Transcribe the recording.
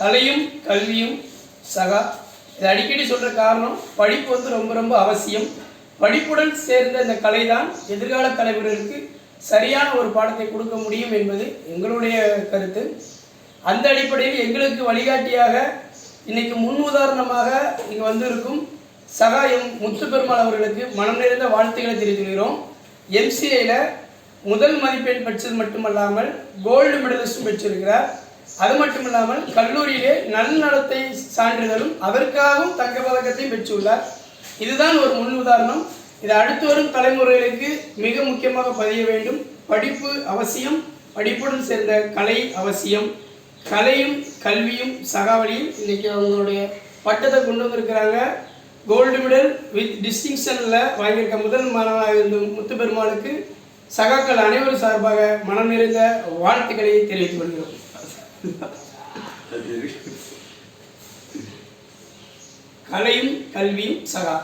கலையும் கல்வியும் சகா. இது அடிக்கடி சொல்கிற காரணம் படிப்பு வந்து ரொம்ப ரொம்ப அவசியம். படிப்புடன் சேர்ந்த இந்த கலை தான் எதிர்கால தலைவர்களுக்கு சரியான ஒரு பாடத்தை கொடுக்க முடியும் என்பது எங்களுடைய கருத்து. அந்த அடிப்படையில் எங்களுக்கு வழிகாட்டியாக இன்னைக்கு முன் உதாரணமாக இங்கே வந்திருக்கும் சகாயம் முத்து பெருமாள் அவர்களுக்கு மனம் நிறைந்த வாழ்த்துக்களை தெரிவித்துக்கிறோம். எம்சிஐயில் முதல் மதிப்பெண் பெற்றது மட்டுமல்லாமல் கோல்டு மெடலிஸ்டும் பெற்றிருக்கிறார். அது மட்டும் இல்லாமல் கல்லூரியிலே நல்நடத்தை சான்றிதழும் அதற்காகவும் தங்க பதக்கத்தையும் பெற்றுள்ளார். இதுதான் ஒரு முன் உதாரணம். இது அடுத்து வரும் தலைமுறைகளுக்கு மிக முக்கியமாக பதிய வேண்டும். படிப்பு அவசியம். படிப்புடன் சேர்ந்த கலை அவசியம். கலையும் கல்வியும் சகாவளியும் இன்னைக்கு அவங்களுடைய பட்டத்தை கொண்டு வந்திருக்கிறாங்க. கோல்டு மெடல் வித் டிஸ்டிங்ஷனில் வாங்கியிருக்க முதல் மாணவனாக இருந்த முத்து பெருமாளுக்கு சகாக்கள் அனைவரும் சார்பாக மனம் நிறைந்த வாழ்த்துக்களை தெரிவித்துக் கொள்கிறோம். கலையும் கல்வியும் சகா